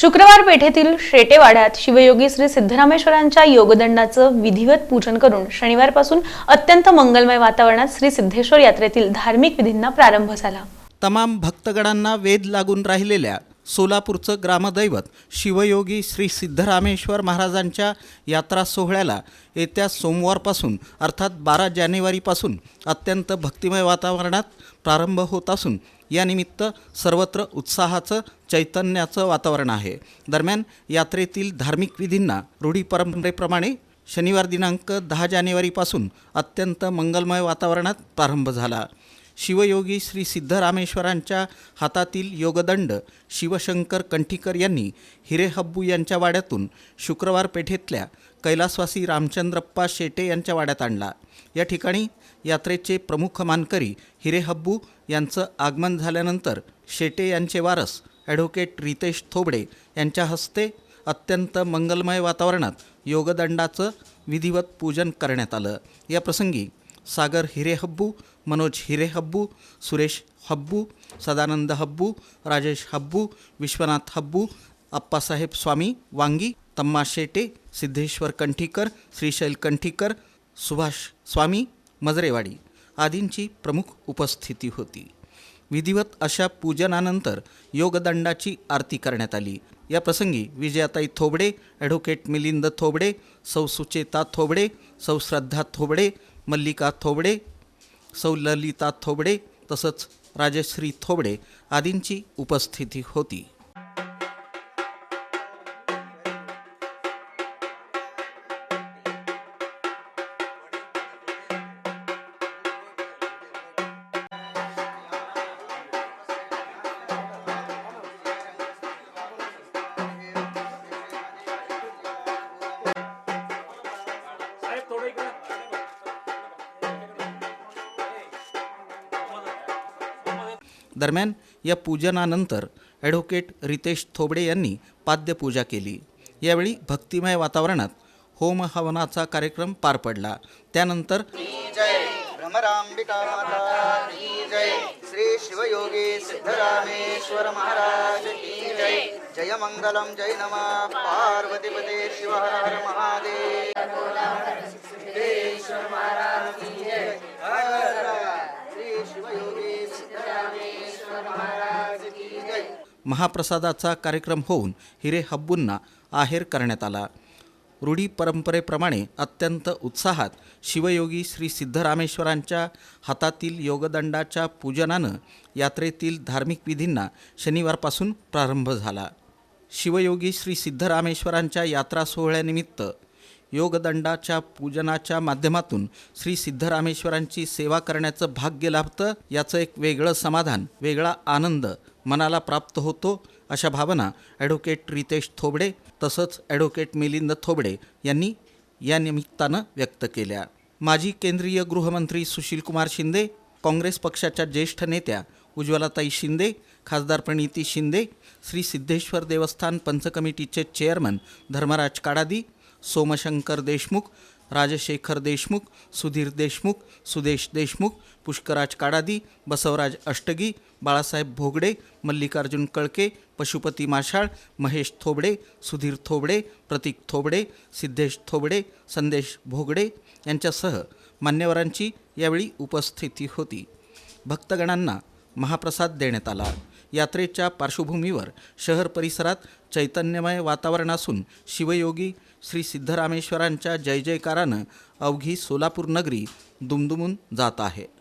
शुक्रवार पेठेतील शेटेवाड्यात शिवयोगी श्री सिद्धरामेश्वरांच्या योगदंडाचं विधिवत पूजन करून शनिवारपासून अत्यंत मंगलमय वातावरणात श्री सिद्धेश्वर यात्रेतील धार्मिक विधींना प्रारंभ झाला. तमाम भक्तगणांना वेद लागून राहिलेल्या सोलापूरचं ग्रामदैवत शिवयोगी श्री सिद्धरामेश्वर महाराजांच्या यात्रा सोहळ्याला येत्या सोमवारपासून अर्थात बारा जानेवारीपासून अत्यंत भक्तिमय वातावरणात प्रारंभ होत असून यानिमित्त सर्वत्र उत्साहाचं चैतन्याचं वातावरण आहे. दरम्यान यात्रेतील धार्मिक विधींना रूढी परंपरेप्रमाणे शनिवार दिनांक दहा जानेवारीपासून अत्यंत मंगलमय वातावरणात प्रारंभ झाला. शिवयोगी श्री सिद्धरामेश्वरांच्या हातातील योगदंड शिवशंकर कंठीकर यांनी हिरेहब्बू यांच्या वाड्यातून शुक्रवार पेठेतल्या कैलासवासी रामचंद्रप्पा शेटे यांच्या वाड्यात आणला. या ठिकाणी यात्रेचे प्रमुख मानकरी हिरेहब्बू यांचं आगमन झाल्यानंतर शेटे यांचे वारस ॲडव्होकेट रितेश थोबडे यांच्या हस्ते अत्यंत मंगलमय वातावरणात योगदंडाचं विधिवत पूजन करण्यात आलं. या प्रसंगी सागर हिरेहब्बू मनोज हिरे हब्बू सुरेश हब्बू सदानंद हब्बू राजेश हब्बू विश्वनाथ हब्बू अप्पासाहेब स्वामी वांगी तम्मा शेटे सिद्धेश्वर कंठीकर श्रीशैल कंठीकर सुभाष स्वामी मजरेवाडी आदींची प्रमुख उपस्थिती होती. विधिवत अशा पूजनानंतर योगदंडाची आरती करण्यात आली. या प्रसंगी विजयाताई थोबडे ॲडव्होकेट मिलिंद थोबडे सौ सुचेता थोबडे सौ श्रद्धा थोबडे मल्लिका थोबडे सौ ललिता थोबडे तसंच राजश्री थोबडे आदींची उपस्थिती होती. दरम्यान या पूजनानंतर ॲडव्होकेट रितेश थोबडे यांनी पाद्यपूजा केली. यावेळी भक्तिमय वातावरणात होमहवनाचा कार्यक्रम पार पडला. त्यानंतर जय जय श्री शिवयोगी सिद्धरामेश्वर महाराज की जय. जय मंगलम जय नमः पार्वतीपते शिव हर महादेव. महाप्रसादाचा कार्यक्रम होऊन हिरे हब्बूंना आहेर करण्यात आला. रूढी परंपरेप्रमाणे अत्यंत उत्साहात शिवयोगी श्री सिद्धरामेश्वरांच्या हातातील योगदंडाच्या पूजनानं यात्रेतील धार्मिक विधींना शनिवारपासून प्रारंभ झाला. शिवयोगी श्री सिद्धरामेश्वरांच्या यात्रा सोहळ्यानिमित्त योगदंडाच्या पूजनाच्या माध्यमातून श्री सिद्धरामेश्वरांची सेवा करण्याचं भाग्य लाभतं याचं एक वेगळं समाधान वेगळा आनंद मनाला प्राप्त होतो अशा भावना ॲडव्होकेट रितेश थोबडे तसंच ॲडव्होकेट मिलिंद थोबडे यांनी या निमित्तानं व्यक्त केल्या. माजी केंद्रीय गृहमंत्री सुशीलकुमार शिंदे काँग्रेस पक्षाच्या ज्येष्ठ नेत्या उज्ज्वलाताई शिंदे खासदार प्रणिती शिंदे श्री सिद्धेश्वर देवस्थान पंचकमिटीचे चेअरमन धर्मराज काडादी सोमशंकर देशमुख राजशेखर देशमुख सुधीर देशमुख सुदेश देशमुख पुष्कराज काडादी बसवराज अष्टगी बाळासाहेब भोगडे मल्लिकार्जुन कळके पशुपती माशाळ महेश थोबडे सुधीर थोबडे प्रतीक थोबडे सिद्धेश थोबडे संदेश भोगडे यांच्यासह मान्यवरांची यावेळी उपस्थिती होती. भक्तगणांना महाप्रसाद देण्यात आला. यात्रेच्या पार्श्वभूमीवर शहर परिसरात चैतन्यमय वातावरण असून शिवयोगी श्री सिद्धरामेश्वरांच्या जय जयकारानं अवघी सोलापूर नगरी दुमदुमून जात आहे.